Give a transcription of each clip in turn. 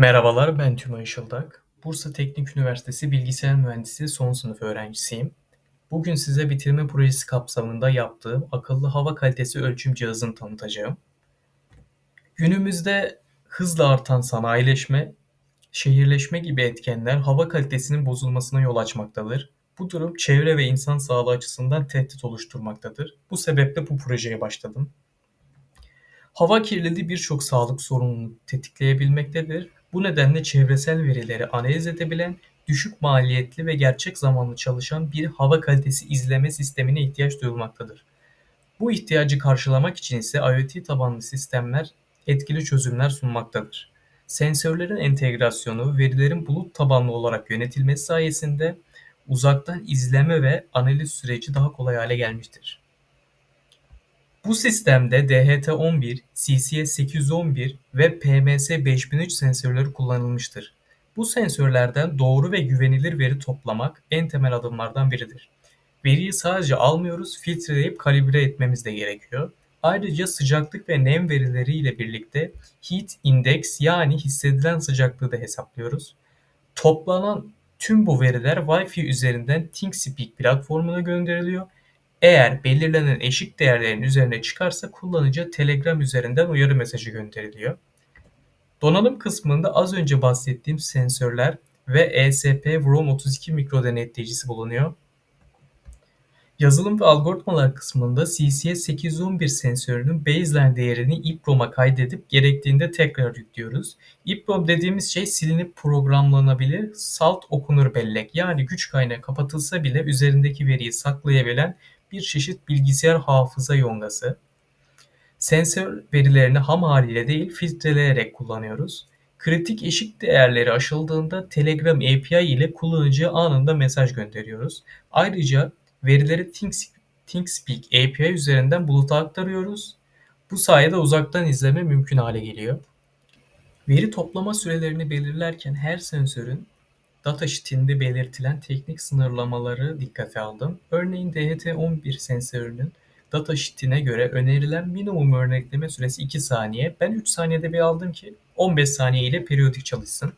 Merhabalar, ben Tümay Işıldak. Bursa Teknik Üniversitesi Bilgisayar Mühendisliği son sınıf öğrencisiyim. Bugün size bitirme projesi kapsamında yaptığım akıllı hava kalitesi ölçüm cihazını tanıtacağım. Günümüzde hızla artan sanayileşme, şehirleşme gibi etkenler hava kalitesinin bozulmasına yol açmaktadır. Bu durum çevre ve insan sağlığı açısından tehdit oluşturmaktadır. Bu sebeple bu projeye başladım. Hava kirliliği birçok sağlık sorununu tetikleyebilmektedir. Bu nedenle çevresel verileri analiz edebilen, düşük maliyetli ve gerçek zamanlı çalışan bir hava kalitesi izleme sistemine ihtiyaç duyulmaktadır. Bu ihtiyacı karşılamak için ise IoT tabanlı sistemler etkili çözümler sunmaktadır. Sensörlerin entegrasyonu, verilerin bulut tabanlı olarak yönetilmesi sayesinde uzaktan izleme ve analiz süreci daha kolay hale gelmiştir. Bu sistemde DHT11, CCS811 ve PMS5003 sensörleri kullanılmıştır. Bu sensörlerden doğru ve güvenilir veri toplamak en temel adımlardan biridir. Veriyi sadece almıyoruz, filtreleyip kalibre etmemiz de gerekiyor. Ayrıca sıcaklık ve nem verileri ile birlikte heat index yani hissedilen sıcaklığı da hesaplıyoruz. Toplanan tüm bu veriler Wi-Fi üzerinden ThinkSpeak platformuna gönderiliyor eğer belirlenen eşik değerlerin üzerine çıkarsa kullanıcıya Telegram üzerinden uyarı mesajı gönderiliyor. Donanım kısmında az önce bahsettiğim sensörler ve ESP VROM32 mikro denetleyicisi bulunuyor. Yazılım ve algoritmalar kısmında CCS811 sensörünün baseline değerini EEPROM'a kaydedip gerektiğinde tekrar yüklüyoruz. EEPROM dediğimiz şey silinip programlanabilir, salt okunur bellek yani güç kaynağı kapatılsa bile üzerindeki veriyi saklayabilen bir çeşit bilgisayar hafıza yongası. Sensör verilerini ham haliyle değil filtreleyerek kullanıyoruz. Kritik eşik değerleri aşıldığında Telegram API ile kullanıcıya anında mesaj gönderiyoruz. Ayrıca verileri ThinkSpeak API üzerinden buluta aktarıyoruz. Bu sayede uzaktan izleme mümkün hale geliyor. Veri toplama sürelerini belirlerken her sensörün datasheet'inde belirtilen teknik sınırlamaları dikkate aldım. Örneğin DHT11 sensörünün datasheet'ine göre önerilen minimum örnekleme süresi 2 saniye. Ben 3 saniyede bir aldım ki 15 saniye ile periyodik çalışsın.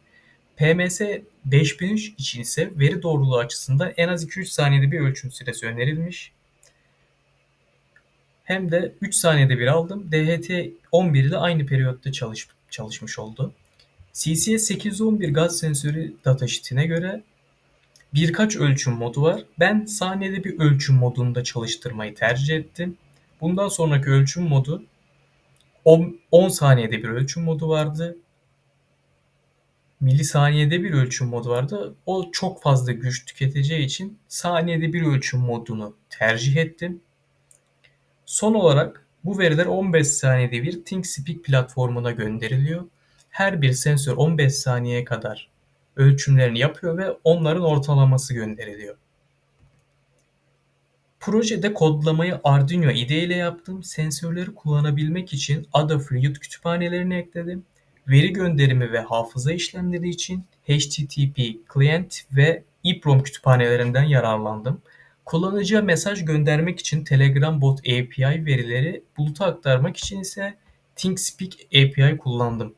PMS 5003 için ise veri doğruluğu açısından en az 2-3 saniyede bir ölçüm süresi önerilmiş. Hem de 3 saniyede bir aldım. DHT 11 ile aynı periyotta çalış, çalışmış oldu. CCS811 gaz sensörü datasheet'ine göre birkaç ölçüm modu var. Ben saniyede bir ölçüm modunda çalıştırmayı tercih ettim. Bundan sonraki ölçüm modu 10 saniyede bir ölçüm modu vardı. Milisaniyede bir ölçüm modu vardı. O çok fazla güç tüketeceği için saniyede bir ölçüm modunu tercih ettim. Son olarak bu veriler 15 saniyede bir ThinkSpeak platformuna gönderiliyor her bir sensör 15 saniyeye kadar ölçümlerini yapıyor ve onların ortalaması gönderiliyor. Projede kodlamayı Arduino IDE ile yaptım. Sensörleri kullanabilmek için Adafruit kütüphanelerini ekledim. Veri gönderimi ve hafıza işlemleri için HTTP Client ve EEPROM kütüphanelerinden yararlandım. Kullanıcıya mesaj göndermek için Telegram Bot API verileri buluta aktarmak için ise ThinkSpeak API kullandım.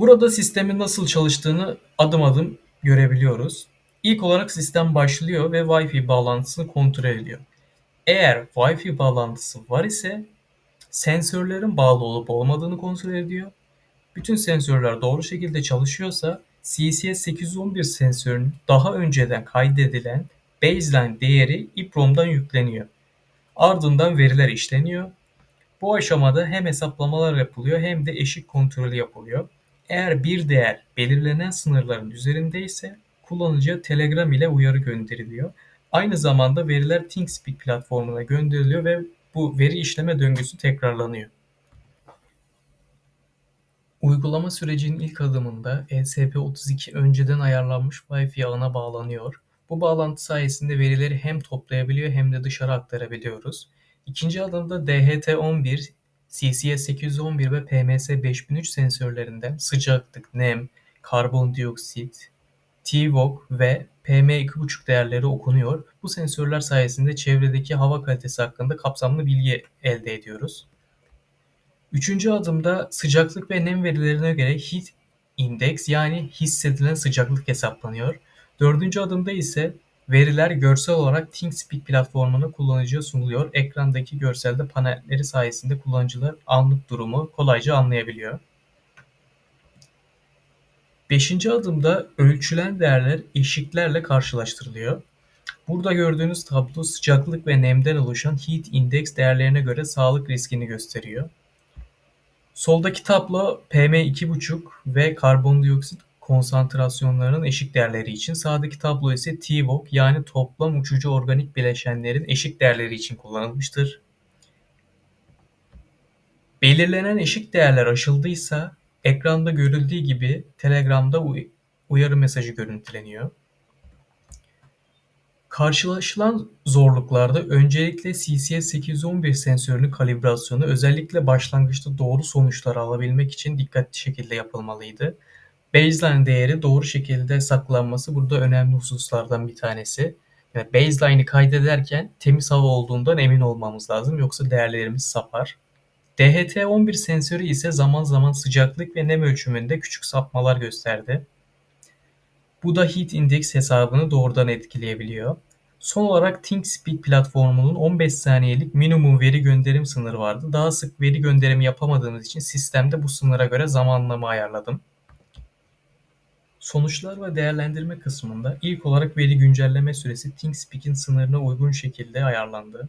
Burada sistemin nasıl çalıştığını adım adım görebiliyoruz. İlk olarak sistem başlıyor ve Wi-Fi bağlantısını kontrol ediyor. Eğer Wi-Fi bağlantısı var ise sensörlerin bağlı olup olmadığını kontrol ediyor. Bütün sensörler doğru şekilde çalışıyorsa CCS811 sensörünün daha önceden kaydedilen baseline değeri EEPROM'dan yükleniyor. Ardından veriler işleniyor. Bu aşamada hem hesaplamalar yapılıyor hem de eşik kontrolü yapılıyor. Eğer bir değer belirlenen sınırların üzerindeyse kullanıcıya Telegram ile uyarı gönderiliyor. Aynı zamanda veriler ThinkSpeak platformuna gönderiliyor ve bu veri işleme döngüsü tekrarlanıyor. Uygulama sürecinin ilk adımında ESP32 önceden ayarlanmış Wi-Fi ağına bağlanıyor. Bu bağlantı sayesinde verileri hem toplayabiliyor hem de dışarı aktarabiliyoruz. İkinci adımda DHT11 CCS811 ve PMS5003 sensörlerinden sıcaklık, nem, karbondioksit, TVOC ve PM2,5 değerleri okunuyor. Bu sensörler sayesinde çevredeki hava kalitesi hakkında kapsamlı bilgi elde ediyoruz. Üçüncü adımda sıcaklık ve nem verilerine göre heat index yani hissedilen sıcaklık hesaplanıyor. Dördüncü adımda ise veriler görsel olarak ThinkSpeak platformuna kullanıcıya sunuluyor. Ekrandaki görselde panelleri sayesinde kullanıcılar anlık durumu kolayca anlayabiliyor. Beşinci adımda ölçülen değerler eşiklerle karşılaştırılıyor. Burada gördüğünüz tablo sıcaklık ve nemden oluşan heat index değerlerine göre sağlık riskini gösteriyor. Soldaki tablo PM2,5 ve karbondioksit konsantrasyonlarının eşik değerleri için, sağdaki tablo ise TVOC yani toplam uçucu organik bileşenlerin eşik değerleri için kullanılmıştır. Belirlenen eşik değerler aşıldıysa ekranda görüldüğü gibi Telegram'da uyarı mesajı görüntüleniyor. Karşılaşılan zorluklarda öncelikle CCS811 sensörünün kalibrasyonu özellikle başlangıçta doğru sonuçlar alabilmek için dikkatli şekilde yapılmalıydı. Baseline değeri doğru şekilde saklanması burada önemli hususlardan bir tanesi. Yani baseline'i kaydederken temiz hava olduğundan emin olmamız lazım yoksa değerlerimiz sapar. DHT11 sensörü ise zaman zaman sıcaklık ve nem ölçümünde küçük sapmalar gösterdi. Bu da heat index hesabını doğrudan etkileyebiliyor. Son olarak ThinkSpeak platformunun 15 saniyelik minimum veri gönderim sınırı vardı. Daha sık veri gönderimi yapamadığımız için sistemde bu sınıra göre zamanlama ayarladım. Sonuçlar ve değerlendirme kısmında ilk olarak veri güncelleme süresi ThinkSpeak'in sınırına uygun şekilde ayarlandı.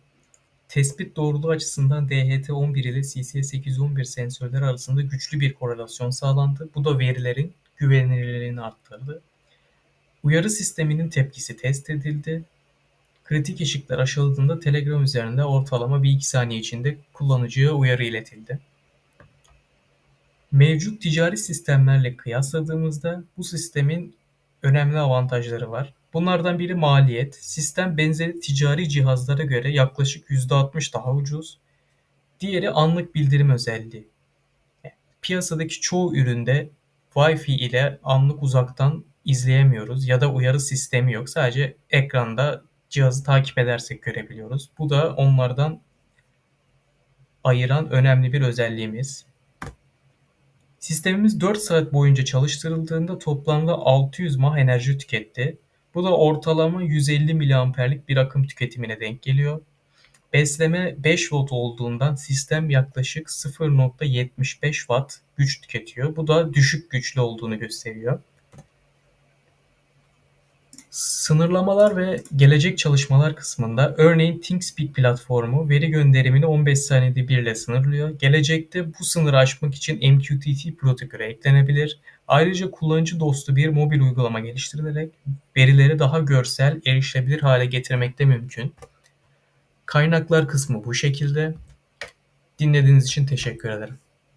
Tespit doğruluğu açısından DHT11 ile CC811 sensörleri arasında güçlü bir korelasyon sağlandı. Bu da verilerin güvenilirliğini arttırdı. Uyarı sisteminin tepkisi test edildi. Kritik ışıklar aşıldığında Telegram üzerinde ortalama 1-2 saniye içinde kullanıcıya uyarı iletildi. Mevcut ticari sistemlerle kıyasladığımızda bu sistemin önemli avantajları var. Bunlardan biri maliyet. Sistem benzeri ticari cihazlara göre yaklaşık %60 daha ucuz. Diğeri anlık bildirim özelliği. Piyasadaki çoğu üründe Wi-Fi ile anlık uzaktan izleyemiyoruz ya da uyarı sistemi yok. Sadece ekranda cihazı takip edersek görebiliyoruz. Bu da onlardan ayıran önemli bir özelliğimiz. Sistemimiz 4 saat boyunca çalıştırıldığında toplamda 600 mAh enerji tüketti. Bu da ortalama 150 miliamperlik bir akım tüketimine denk geliyor. Besleme 5 volt olduğundan sistem yaklaşık 0.75 watt güç tüketiyor. Bu da düşük güçlü olduğunu gösteriyor. Sınırlamalar ve gelecek çalışmalar kısmında örneğin ThinkSpeak platformu veri gönderimini 15 saniyede bir ile sınırlıyor. Gelecekte bu sınırı aşmak için MQTT protokolü eklenebilir. Ayrıca kullanıcı dostu bir mobil uygulama geliştirilerek verileri daha görsel, erişilebilir hale getirmek de mümkün. Kaynaklar kısmı bu şekilde. Dinlediğiniz için teşekkür ederim.